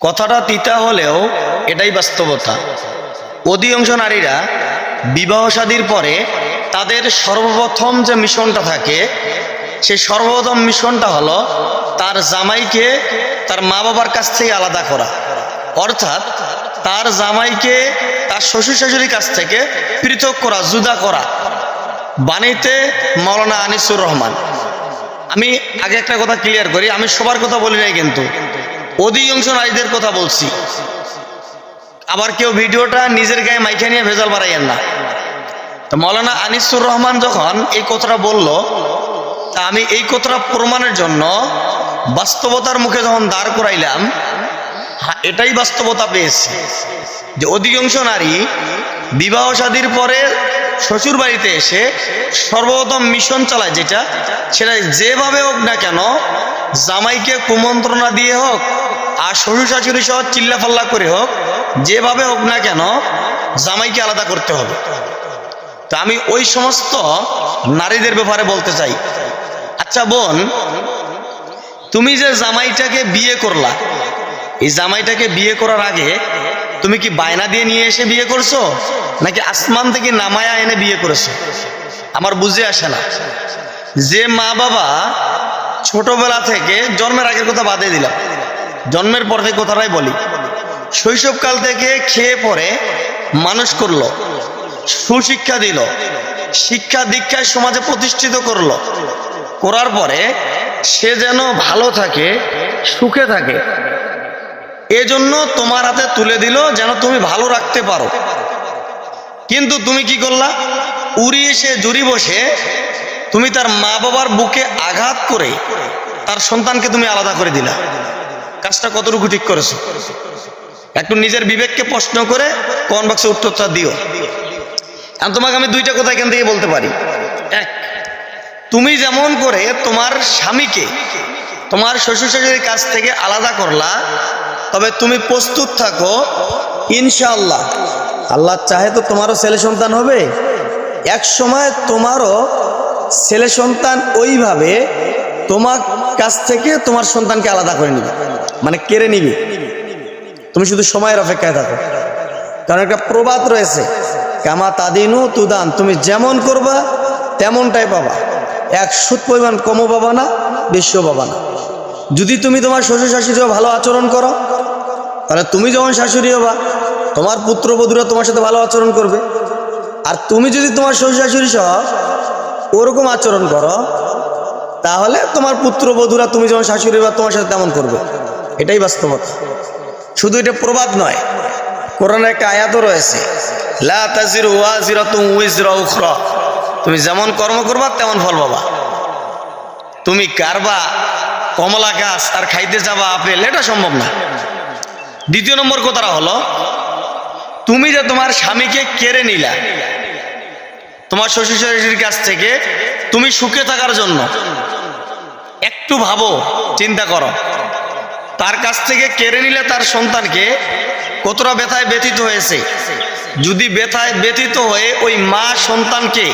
কথাটা তিতা হলেও এটাই বাস্তবতা। অধিকাংশ নারীরা বিবাহ শাদীর পরে তাদের সর্বপ্রথম যে মিশনটা থাকে সেই সর্বপ্রথম মিশনটা হলো তার জামাইকে তার মা বাবার কাছ থেকে আলাদা করা। অর্থাৎ তার জামাইকে তার শ্বশুর শাশুড়ির কাছ থেকে পৃথক করা, জুদা করা। বাণীতে মৌলানা আনিসুর রহমান। আমি আগে একটা কথা ক্লিয়ার করি, আমি সবার কথা বলি নাই কিন্তু। অধিকাংশ নারীদের কথা বলছি। আবার কেউ ভিডিওটা নিজের গায়ে মাইখা নিয়ে ভেজাল বাড়াইয়েন না। তো মৌলানা আনিসুর রহমান যখন এই কথাটা বলল, তা আমি এই কথাটা প্রমাণের জন্য বাস্তবতার মুখে যখন দাঁড় করাইলাম হ্যাঁ এটাই বাস্তবতা পেয়েছি যে অধিকাংশ নারী বিবাহ শাদীর পরে শ্বশুর বাড়িতে এসে সর্বপ্রথম মিশন চালায় যেটা, সেটা যেভাবে হোক না কেন, জামাইকে কুমন্ত্রণা দিয়ে হোক আর শ্বশুর শাশুড়ি সহ চিল্লাফাল্লা করে হোক, যেভাবে হোক না কেন, জামাইকে আলাদা করতে হবে। তো আমি ওই সমস্ত নারীদের ব্যাপারে বলতে চাই। আচ্ছা বোন, তুমি যে জামাইটাকে বিয়ে করলা, এই জামাইটাকে বিয়ে করার আগে তুমি কি বায়না দিয়ে নিয়ে এসে বিয়ে করছ, নাকি আসমান থেকে নামায়া এনে বিয়ে করেছ? আমার বুঝে আসে না। যে মা বাবা ছোটবেলা থেকে জন্মের আগের কথা বাদে দিলাম। জন্মের পর থেকে কথাটাই বলি। শৈশবকাল থেকে খেয়ে পরে মানুষ করল, সুশিক্ষা দিল, শিক্ষা দীক্ষায় সমাজে প্রতিষ্ঠিত করল। করার পরে সে যেন ভালো থাকে, সুখে থাকে, এজন্য তোমার হাতে তুলে দিল যেন তুমি ভালো রাখতে পারো। কিন্তু তুমি কি করলা? উড়ি এসে জুড়ি বসে তুমি তার মা বাবার বুকে আঘাত করে তার সন্তানকে তুমি আলাদা করে দিলা। কাজটা কতটুকু ঠিক করেছ? একটু নিজের বিবেককে প্রশ্ন করে কোন বাক্সে উত্তরটা দিও। এখন তোমাকে আমি দুইটা কথা এখান থেকে বলতে পারি। এক, তুমি যেমন করে তোমার স্বামীকে, তোমার শ্বশুর শাশুড়ির কাছ থেকে আলাদা করলা, তবে তুমি প্রস্তুত থাকো, ইনশাআল্লাহ। আল্লাহ চাহে তো তোমারও ছেলে সন্তান হবে। এক সময় তোমারও ছেলে সন্তান ওইভাবে তোমার কাছ থেকে তোমার সন্তানকে আলাদা করে নিবে। মানে কেড়ে নিবে। তুমি শুধু সময়ের অপেক্ষায় থাকো। কারণ একটা প্রবাদ রয়েছে, কামা তাদিনু তুদান, তুমি যেমন করবা, তেমনটাই পাবা। এক সুদ পরিমাণ কমও পাবা না, বেশিও পাবা না। যদি তুমি তোমার শ্বশুর শাশুড়িও ভালো আচরণ করো, তাহলে তুমি যখন শাশুড়ি হবা, তোমার পুত্রবধূরা তোমার সাথে ভালো আচরণ করবে। আর তুমি যদি তোমার শ্বশুর শাশুড়ি সহ ওরকম আচরণ করো তাহলে তোমার পুত্রবধূরা তুমি যখন শাশুড়ি বা তোমার সাথে তেমন করবে। এটাই বাস্তবতা। শুধু এটা প্রবাদ নয়, কোরআনের একটা আয়াতও রয়েছে, লা উখরা। তুমি যেমন কর্ম করবা, তেমন ফল পাবা। তুমি কারবা, কমলা গাছ আর খাইতে যাবা আপেল এটা সম্ভব না। দ্বিতীয় নম্বর কথাটা হলো, তুমি যে তোমার স্বামীকে কেড়ে নিলা তোমার শ্বশুর শাশুড়ির কাছ থেকে তুমি সুখে থাকার জন্য একটু ভাবো, চিন্তা করো। তার কাছ থেকে কেড়ে নিলে তার সন্তানকে কতটা ব্যথায় ব্যথিত হয়েছে? যদি ব্যথায় ব্যথিত হয়ে ওই মা সন্তানকে,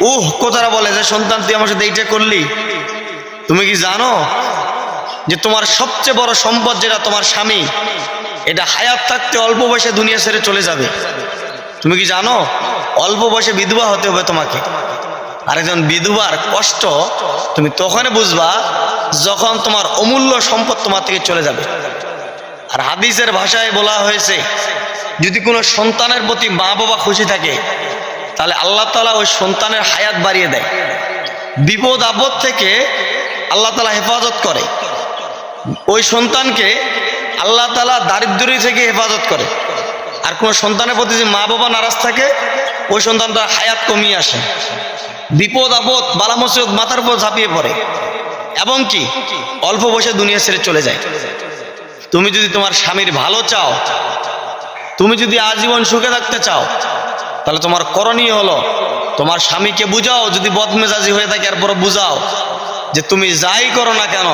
উহ, কথাটা বলে যে, সন্তান, তুই আমার সাথে এইটা করলি? তুমি কি জানো যে তোমার সবচেয়ে বড় সম্পদ যেটা তোমার স্বামী, এটা হায়াত থাকতে অল্প বয়সে দুনিয়া ছেড়ে চলে যাবে? তুমি কি জানো? অল্প বয়সে বিধবা হতে হবে তোমাকে। আর একজন বিধবার কষ্ট তুমি তখনই বুঝবা যখন তোমার অমূল্য সম্পদ তোমার থেকে চলে যাবে। আর হাদিসের ভাষায় বলা হয়েছে, যদি কোনো সন্তানের প্রতি মা বাবা খুশি থাকে, তাহলে আল্লাহ তালা ওই সন্তানের হায়াত বাড়িয়ে দেয়। বিপদ আপদ থেকে আল্লাহ তালা হেফাজত করে। ওই সন্তানকে আল্লাহ তালা দারিদ্র্য থেকে হেফাজত করে। আর কোনো সন্তানের প্রতি যে মা বাবা নারাজ থাকে ওই সন্তানটা হায়াত কমিয়ে আসে। বিপদ, আপদ বালা মুসিবত মাথার উপর ঝাঁপিয়ে পড়ে। এবং কি? অল্প বয়সে দুনিয়া ছেড়ে চলে যায়। তুমি যদি তোমার স্বামীর ভালো চাও, তুমি যদি আজীবন সুখে থাকতে চাও, তাহলে তোমার করণীয় হলো, তোমার স্বামীকে বুঝাও, যদি বদমেজাজি হয়ে থাকে এরপর বুঝাও যে তুমি যাই করো না কেন,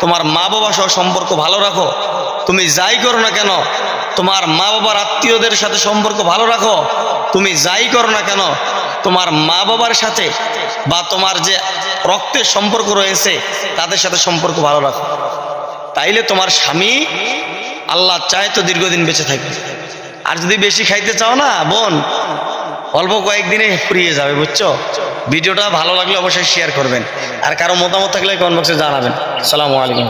তোমার মা বাবা সহ সম্পর্ক ভালো রাখো। তুমি যাই করো না কেন, তোমার মা বাবার আত্মীয়দের সাথে সম্পর্ক ভালো রাখো। তুমি যাই করো না কেন, তোমার মা বাবার সাথে বা তোমার যে রক্তের সম্পর্ক রয়েছে, তাদের সাথে সম্পর্ক ভালো রাখো। তাইলে তোমার স্বামী আল্লাহ চায় তো দীর্ঘদিন বেঁচে থাকবে। আর যদি বেশি খাইতে চাও না, বোন, অল্প কয়েকদিনে ফুরিয়ে যাবে, বুঝছ? ভিডিওটা ভালো লাগলে অবশ্যই শেয়ার করবেন। আর কারও মতামত থাকলে কমেন্ট বক্সে জানাবেন। আসসালামু আলাইকুম।